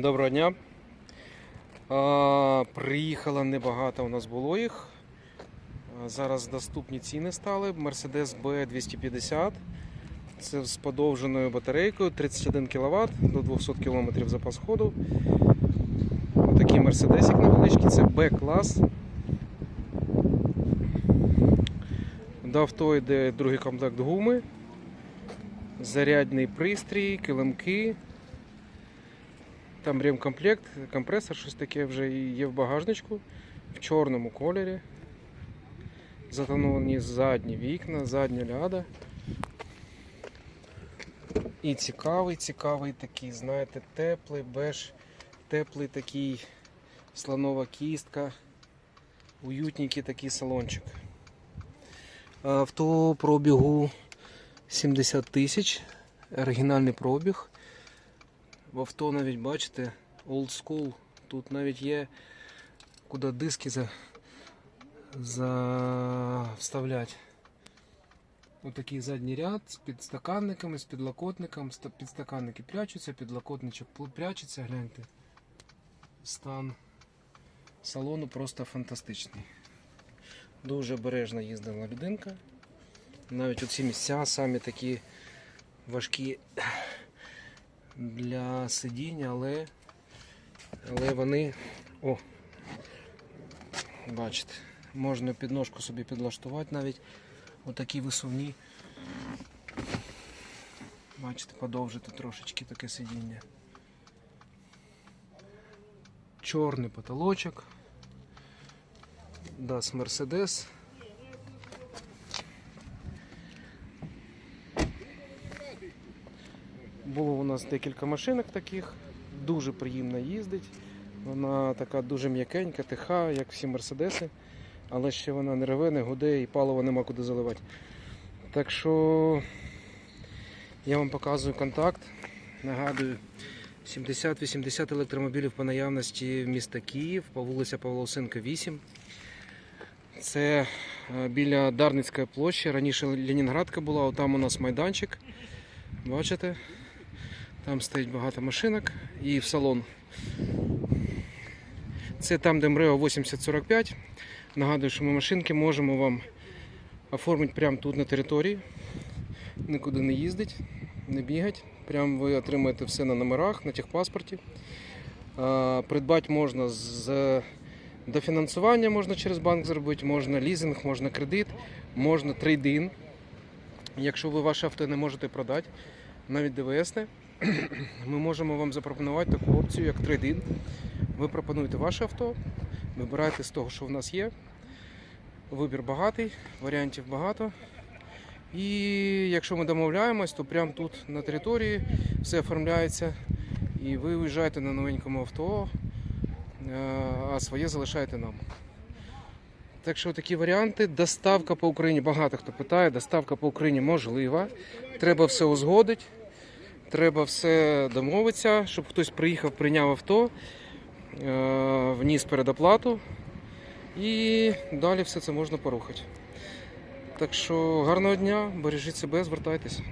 Доброго дня. А, приїхало небагато у нас було їх. Зараз доступні ціни стали. Mercedes B250. Це з подовженою батарейкою 31 кВт до 200 км запас ходу. Такий мерседесик невеличкий, це B-клас. До авто йде другий комплект гуми, зарядний пристрій, килимки. Там ремкомплект, компресор, щось таке вже є в багажничку в чорному кольорі. Затоновані задні вікна, задня ляда. І цікавий, цікавий такий, знаєте, теплий, беж, теплий такий слонова кістка, уютненький такий салончик. Авто пробігу 70 тисяч, оригінальний пробіг. В авто навіть бачите, old school. Тут навіть є куди диски за, за вставляти. Отакий задній ряд з підстаканниками, з підлокотником. Підстаканники прячуться, підлокотничок прячеться, гляньте. Стан салону просто фантастичний. Дуже обережно їздила людинка. Навіть оці місця самі такі важкі для сидіння, але, але вони. О! Бачите, можна підножку собі підлаштувати навіть отакі висувні. Бачите, подовжити трошечки таке сидіння. Чорний потолочок. Das Mercedes. Було у нас декілька машинок таких, дуже приємно їздить. Вона така дуже м'якенька, тиха, як всі мерседеси, але ще вона не реве, не гуде і паливо нема куди заливати. Так що я вам показую контакт. Нагадую, 70-80 електромобілів по наявності міста Київ по вулиця Павла Осенка 8. Це е, біля Дарницької площі. Раніше Ленінградка була, а там у нас майданчик. Бачите? Там стоїть багато машинок і в салон. Це там, де МРЕО 8045. Нагадую, що ми машинки можемо вам оформити прямо тут на території. Нікуди не їздить, не бігать. Прямо ви отримаєте все на номерах, на техпаспорті. Придбати можна з дофінансування можна через банк зробити, можна лізинг, можна кредит, можна трейдин. Якщо ви ваше авто не можете продати, навіть ДВСне, ми можемо вам запропонувати таку опцію, як трейдин. Ви пропонуєте ваше авто, вибираєте з того, що в нас є. Вибір багатий, варіантів багато. І якщо ми домовляємось, то прямо тут на території все оформляється. І ви виїжджаєте на новенькому авто, е, а своє залишаєте нам. Так що такі варіанти. Доставка по Україні. Багато хто питає, доставка по Україні можлива. Треба все узгодити, треба все домовитися, щоб хтось приїхав, прийняв авто, е, вніс передоплату. І далі все це можна порухати. Так що гарного дня, бережіть себе, звертайтеся.